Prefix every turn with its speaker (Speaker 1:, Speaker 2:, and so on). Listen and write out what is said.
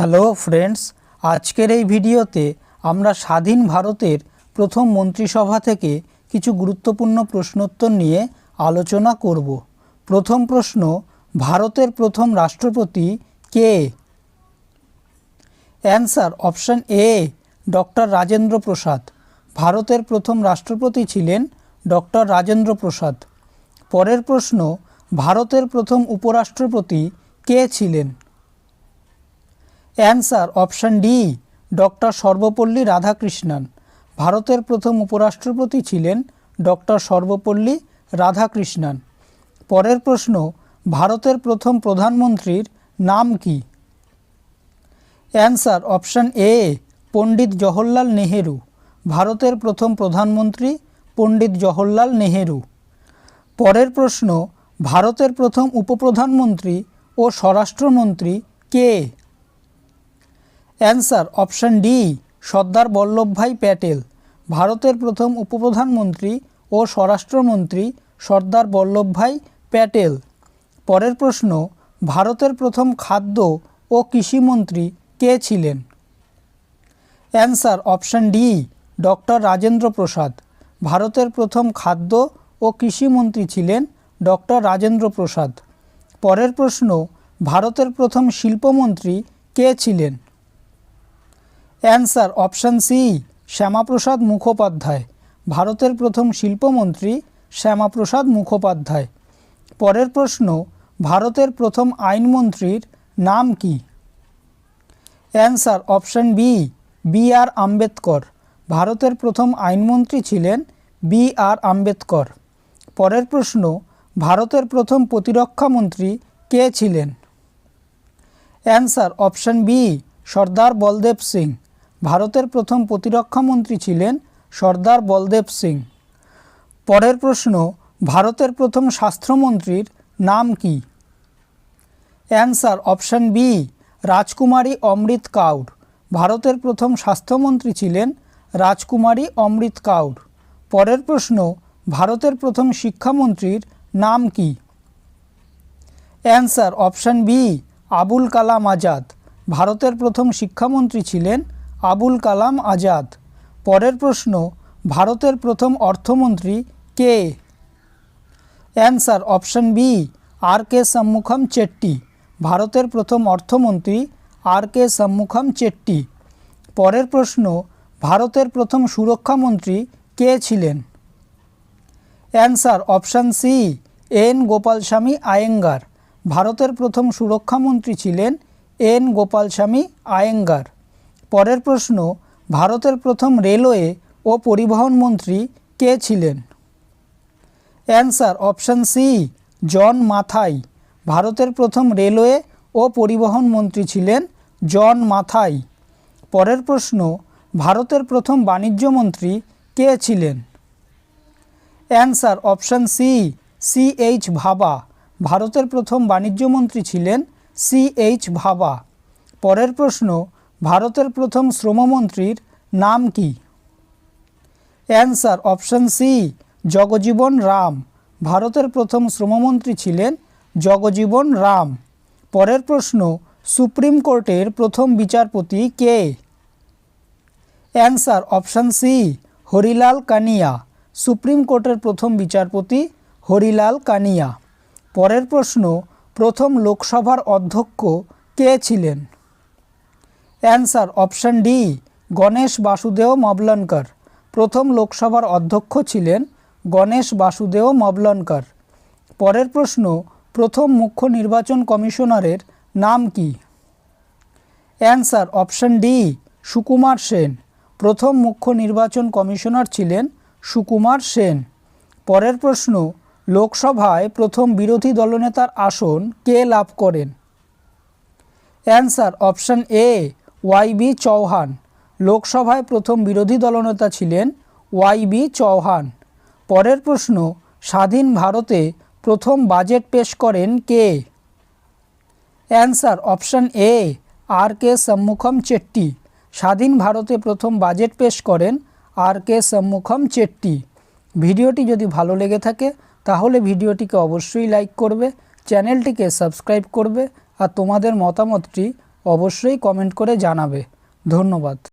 Speaker 1: Hello friends, আজকের এই ভিডিওতে আমরা স্বাধীন ভারতের প্রথম মন্ত্রিসভা থেকে কিছু গুরুত্বপূর্ণ প্রশ্নোত্তর নিয়ে আলোচনা করব। প্রথম প্রশ্ন, ভারতের প্রথম রাষ্ট্রপতি কে? Answer option A, doctor Rajendra Prasad. ভারতের প্রথম রাষ্ট্রপতি ছিলেন ডক্টর রাজেন্দ্র প্রসাদ। পরের প্রশ্ন, ভারতের প্রথম উপরাষ্ট্রপতি কে ছিলেন? Answer option D, doctor Sarvepalli Radhakrishnan. ভারতের প্রথম উপরাষ্ট্রপতি ছিলেন ডক্টর সর্বপল্লী রাধাকৃষ্ণন। পরের প্রশ্ন, ভারতের প্রথম প্রধানমন্ত্রীর নাম কি? Answer option A, Pandit Jawaharlal Nehru. ভারতের প্রথম প্রধানমন্ত্রী পণ্ডিত জওহরলাল নেহেরু। পরের প্রশ্ন, ভারতের প্রথম উপপ্রধানমন্ত্রী ও স্বরাষ্ট্রমন্ত্রী কে? Answer option D, Sardar Vallabhbhai Patel, ভারতের প্রথম উপপ্রধানমন্ত্রী ও স্বরাষ্ট্রমন্ত্রী সর্দার বল্লভভাই প্যাটেল। পরের প্রশ্ন, ভারতের প্রথম খাদ্য ও কৃষিমন্ত্রী কে ছিলেন? Answer option D, doctor Rajendra Prasad, ভারতের প্রথম খাদ্য ও কৃষিমন্ত্রী ছিলেন ডক্টর রাজেন্দ্র প্রসাদ। পরের প্রশ্ন, ভারতের প্রথম শিল্পমন্ত্রী কে ছিলেন? Answer option C, Shyamaprasad Mukhopadhyay. ভারতের প্রথম শিল্পমন্ত্রী শ্যামাপ্রসাদ মুখোপাধ্যায়। পরের প্রশ্ন, ভারতের প্রথম আইনমন্ত্রীর নাম কি? Answer option B B R Ambedkar. ভারতের প্রথম আইনমন্ত্রী ছিলেন বি আর আম্বেদকর। পরের প্রশ্ন, ভারতের প্রথম প্রতিরক্ষা মন্ত্রী কে ছিলেন? Answer option B, Sardar Baldev Singh. ভারতের প্রথম প্রতিরক্ষা মন্ত্রী ছিলেন সর্দার বলদেব সিং। পরের প্রশ্ন, ভারতের প্রথম স্বাস্থ্যমন্ত্রীর নাম কি? অ্যান্সার অপশান বি, রাজকুমারী অমৃত কাউর। ভারতের প্রথম স্বাস্থ্যমন্ত্রী ছিলেন রাজকুমারী অমৃত কাউর। পরের প্রশ্ন, ভারতের প্রথম শিক্ষামন্ত্রীর নাম কি? Answer option B, Abul Kalam Azad. ভারতের প্রথম শিক্ষামন্ত্রী ছিলেন আবুল কালাম আজাদ। পরের প্রশ্ন, ভারতের প্রথম অর্থমন্ত্রী কে? Answer option B, R K Shanmukham Chetty. ভারতের প্রথম অর্থমন্ত্রী আর কে সম্মুখম চেট্টি। পরের প্রশ্ন, ভারতের প্রথম সুরক্ষামন্ত্রী কে ছিলেন? Answer option C, N Gopalaswami Ayyangar. ভারতের প্রথম সুরক্ষামন্ত্রী ছিলেন এন গোপালস্বামী আয়েঙ্গার। পরের প্রশ্ন, ভারতের প্রথম রেলওয়ে ও পরিবহন মন্ত্রী কে ছিলেন? অ্যান্সার অপশান সি, জন মাথাই। ভারতের প্রথম রেলওয়ে ও পরিবহন মন্ত্রী ছিলেন জন মাথাই। পরের প্রশ্ন, ভারতের প্রথম বাণিজ্য মন্ত্রী কে ছিলেন? Answer option C C H Bhabha. ভারতের প্রথম বাণিজ্য মন্ত্রী ছিলেন সি এইচ ভাবা। পরের প্রশ্ন ভারতের প্রথম শ্রমমন্ত্রীর নাম কি? Answer option C, Jagjivan Ram. ভারতের প্রথম শ্রমমন্ত্রী ছিলেন জগজীবন রাম। পরের প্রশ্ন, সুপ্রিম কোর্টের প্রথম বিচারপতি কে? Answer option C, Harilal Kania. Supreme কোর্টের প্রথম বিচারপতি হরিলাল কানিয়া। পরের প্রশ্ন, প্রথম লোকসভার অধ্যক্ষ কে ছিলেন? Answer option D, Ganesh Vasudev Mavalankar. প্রথম লোকসভার অধ্যক্ষ ছিলেন গণেশ বাসুদেও মবলনকর। পরের প্রশ্ন, প্রথম মুখ্য নির্বাচন কমিশনারের নাম কি? Answer option D, Sukumar Sen. প্রথম মুখ্য নির্বাচন কমিশনার ছিলেন সুকুমার সেন। পরের প্রশ্ন, লোকসভায় প্রথম বিরোধী দলনেতার আসন কে লাভ করেন? Answer option A Y B Chavan. লোকসভায় প্রথম বিরোধী দলনেতা ছিলেন ওয়াই বি চৌহান। পরের প্রশ্ন, স্বাধীন ভারতে প্রথম বাজেট পেশ করেন কে? Answer option A, R K Shanmukham Chetty. স্বাধীন ভারতে প্রথম বাজেট পেশ করেন আর কে সম্মুখম চেট্টি। ভিডিওটি যদি ভালো লেগে থাকে, তাহলে ভিডিওটিকে অবশ্যই লাইক করবে, চ্যানেলটিকে সাবস্ক্রাইব করবে, আর তোমাদের মতামতটি অবশ্যই কমেন্ট করে জানাবে। ধন্যবাদ।